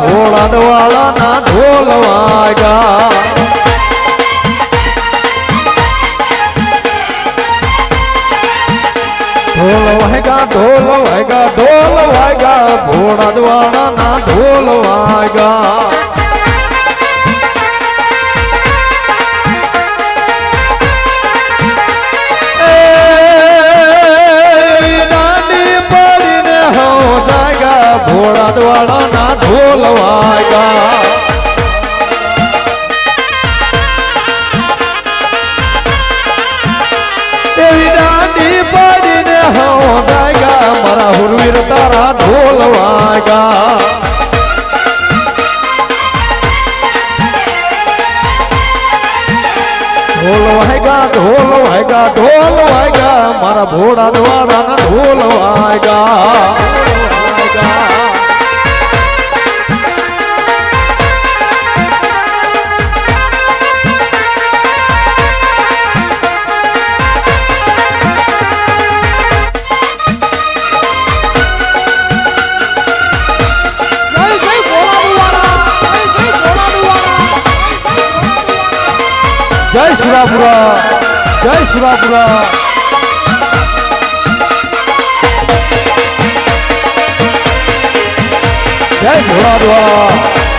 ભોળા વાળાના ઢોલ વાગ્યા ઢોલ વાગ્યા ઢોલ વાગ્યા ઢોલ વાગ્યા ભોળા દ્વાળાના ઢોલ વાગ્યા ભોળા દ્વાળાના ઢોલ વાગ્યા. એવી દાંડી પડીને હો જાગ્યા મારા હુરવીર તારા ઢોલ વાગ્યા. ઢોલ વાગ્યા ઢોલ વાગ્યા ઢોલ વાગ્યા. મારા ભોળા દ્વારાના ઢોલ જય સુરાપુરા જય સુરાપુરા જય ભોળા દ્વારા.